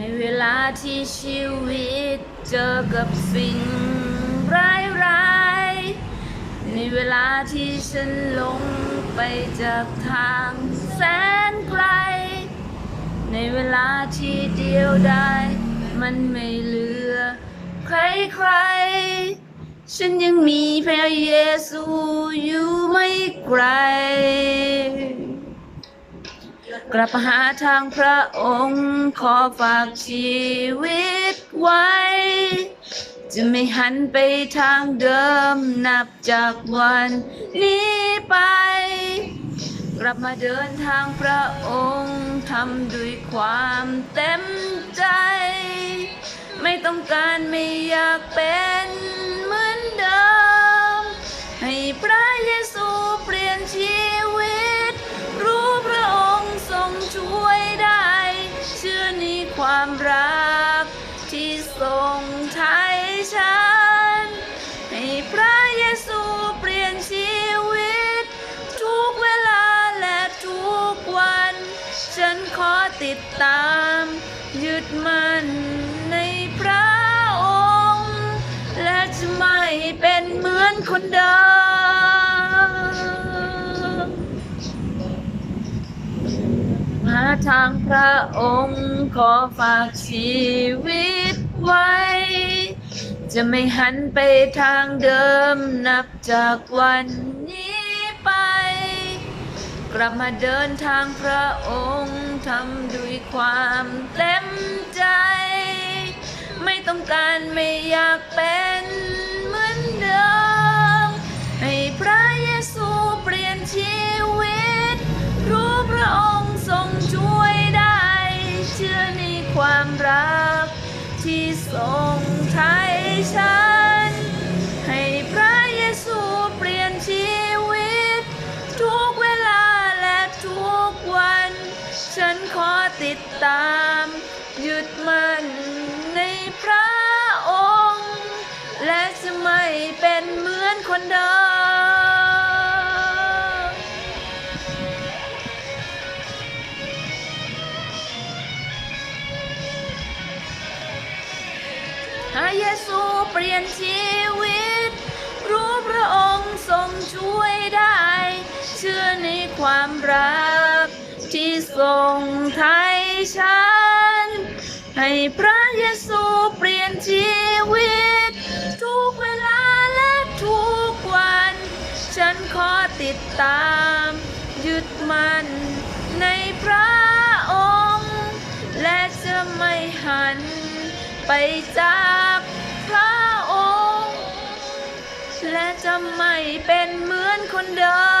ในเวลาที่ชีวิตเจอกับสิ่งร้ายร้ายๆในเวลาที่ฉันหลงไปจากทางแสนไกล ในเวลาที่เดียวดายมันไม่เหลือ ใครใครๆฉันยังมีพระเยซูอยู่ไม่ไกล กลับมาหาทางพระองค์ ขอฝากชีวิตไว้ จะไม่หันไปทางเดิมนับจากวันนี้ไป กลับมาเดินทางพระองค์ทำด้วยความเต็มใจ ไม่ต้องการไม่อยากเป็นเมือ ติดตาม ยึดมั่นในพระองค์ และจะไม่เป็นเหมือนคนเดิมมาทางพระองค์ขอฝากชีวิตไว้ จะไม่หันไปทางเดิมนับจากวันนี้ไป กลับมาเดินทางพระองค์ทำด้วยความเต็มใจ ไม่ต้องการไม่อยากเป็นเหมือนเดิม ให้พระเยซูเปลี่ยนชีวิต รู้พระองค์ทรงช่วยได้ เชื่อในความรักที่ทรงไทยฉัน ไม่เป็นเหมือนคนเดิมพระเยซูเปลี่ยนชีวิต รู้พระองค์ทรงช่วยได้ เชื่อในความรักที่ทรงไทยฉัน ให้พระเยซูเปลี่ยนชีวิต ติดตามยึดมั่นในพระองค์ และจะไม่หันไปจากพระองค์ และจะไม่เป็นเหมือนคนเดิ